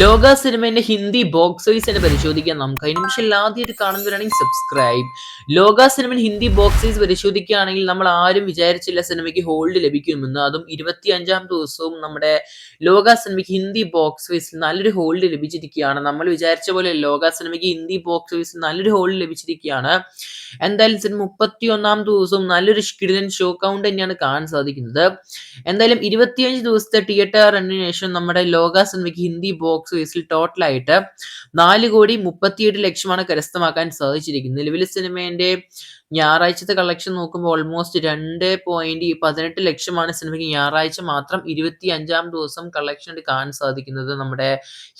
ലോക സിനിമയുടെ Hindi box office തന്നെ പരിശോധിക്കാൻ നമുക്ക്. അതിന് പക്ഷേ ആദ്യമായിട്ട് കാണുന്നവരാണെങ്കിൽ സബ്സ്ക്രൈബ് ലോക സിനിമ ഹിന്ദി ബോക്സ് ഓഫീസ് പരിശോധിക്കുകയാണെങ്കിൽ നമ്മൾ ആരും വിചാരിച്ചില്ല സിനിമയ്ക്ക് ഹോൾഡ് ലഭിക്കുമെന്ന്. അതും ഇരുപത്തി അഞ്ചാം ദിവസവും നമ്മുടെ ലോക സിനിമയ്ക്ക് ഹിന്ദി ബോക്സ് ഓഫീസിൽ നല്ലൊരു ഹോൾഡ് ലഭിച്ചിരിക്കുകയാണ്. നമ്മൾ വിചാരിച്ച പോലെ ലോക സിനിമയ്ക്ക് ഹിന്ദി ബോക്സ് ഓഫീസിൽ നല്ലൊരു ഹോൾഡ് ലഭിച്ചിരിക്കുകയാണ്. എന്തായാലും സിനിമ മുപ്പത്തി ഒന്നാം ദിവസവും നല്ലൊരു കിടിലൻ ഷോ കൗണ്ട് തന്നെയാണ് കാണാൻ സാധിക്കുന്നത്. എന്തായാലും ഇരുപത്തിയഞ്ച് ദിവസത്തെ തിയേറ്റർ റണ്ണിന് ശേഷം നമ്മുടെ ലോക സിനിമയ്ക്ക് ഹിന്ദി ബോക്സ് ഓഫീസിൽ ടോട്ടലായിട്ട് നാല് കോടി മുപ്പത്തിയെട്ട് ലക്ഷമാണ് കരസ്ഥമാക്കാൻ സാധിച്ചിരിക്കുന്നത്. നിലവിൽ സിനിമേന്റെ ഞായറാഴ്ചത്തെ കളക്ഷൻ നോക്കുമ്പോൾ ഓൾമോസ്റ്റ് രണ്ട് പോയിന്റ് പതിനെട്ട് ലക്ഷമാണ് സിനിമയ്ക്ക് ഞായറാഴ്ച മാത്രം ഇരുപത്തി അഞ്ചാം ദിവസം കളക്ഷൻ കാണാൻ സാധിക്കുന്നത് നമ്മുടെ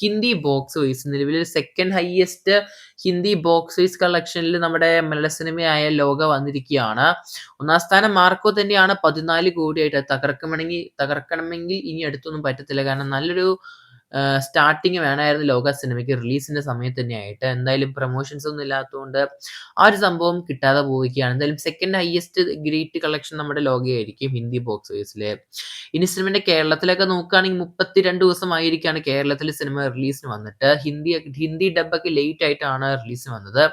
ഹിന്ദി ബോക്സ് ഓഫീസ് നിലവിൽ second highest Hindi box office കളക്ഷനിൽ നമ്മുടെ മലയാള സിനിമയായ ലോക വന്നിരിക്കുകയാണ്. ഒന്നാം സ്ഥാനം മാർക്കോ തന്നെയാണ് പതിനാല് കോടിയായിട്ട് തകർക്കണമെങ്കിൽ തകർക്കണമെങ്കിൽ ഇനി അടുത്തൊന്നും പറ്റത്തില്ല. കാരണം നല്ലൊരു സ്റ്റാർട്ടിങ് വേണമായിരുന്നു ലോക സിനിമയ്ക്ക് റിലീസിന്റെ സമയത്ത് തന്നെയായിട്ട് എന്തായാലും പ്രൊമോഷൻസ് ഒന്നും ഇല്ലാത്തതുകൊണ്ട് ആ ഒരു സംഭവം കിട്ടാതെ പോവുകയാണ്. എന്തായാലും സെക്കൻഡ് ഹയസ്റ്റ് ഗ്രേറ്റ് കളക്ഷൻ നമ്മുടെ ലോകയായിരിക്കും ഹിന്ദി ബോക്സ് ഓഫീസിൽ ഇനി സിനിമയുടെ കേരളത്തിലൊക്കെ നോക്കുകയാണെങ്കിൽ മുപ്പത്തിരണ്ട് ദിവസമായിരിക്കാണ് കേരളത്തിൽ സിനിമ റിലീസിന് വന്നിട്ട്. ഹിന്ദി ഹിന്ദി ഡബൊക്കെ ലേറ്റ് ആയിട്ടാണ് റിലീസിന് വന്നത്.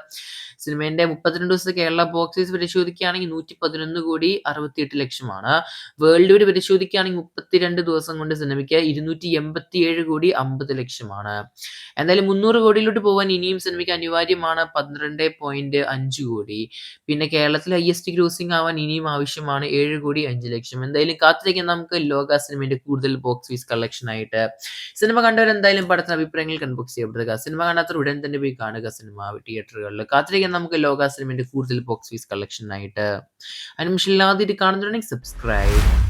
സിനിമേന്റെ മുപ്പത്തിരണ്ട് ദിവസത്തെ കേരള ബോക്സ് ഓഫീസ് പരിശോധിക്കുകയാണെങ്കിൽ നൂറ്റി പതിനൊന്ന് കോടി അറുപത്തിയെട്ട് ലക്ഷമാണ്. വേൾഡ് വൈഡ് പരിശോധിക്കുകയാണെങ്കിൽ മുപ്പത്തിരണ്ട് ദിവസം കൊണ്ട് സിനിമയ്ക്ക് ഇരുന്നൂറ്റി എൺപത്തിയേഴ് കോടി അമ്പത് ലക്ഷമാണ്. എന്തായാലും മുന്നൂറ് കോടിയിലോട്ട് പോകാൻ ഇനിയും സിനിമയ്ക്ക് അനിവാര്യമാണ് പന്ത്രണ്ട് പോയിന്റ് അഞ്ച് കോടി. പിന്നെ കേരളത്തിൽ ഹയസ്റ്റ് ക്രൂസിംഗ് ആവാൻ ഇനിയും ആവശ്യമാണ് ഏഴ് കോടി അഞ്ച് ലക്ഷം. എന്തായാലും കാത്തിരിക്കാൻ നമുക്ക് ലോക സിനിമയുടെ കൂടുതൽ ബോക്സ് ഓഫീസ് കളക്ഷൻ ആയിട്ട്. സിനിമ കണ്ടവർ എന്തായാലും പടത്തിന് അഭിപ്രായങ്ങൾ കൺബോക്സ് ചെയ്യപ്പെടുക സിനിമ കാണാത്തവർ ഉടൻ തന്നെ പോയി കാണുക സിനിമ തിയേറ്ററുകളിൽ. കാത്തിരിക്കാൻ നമുക്ക് ലോക സിനിമയുടെ കൂടുതൽ ബോക്സ് ഓഫീസ് കളക്ഷൻ ആയിട്ട്. അതിന് ഇത് കാണുന്നുണ്ടെങ്കിൽ സബ്സ്ക്രൈബ്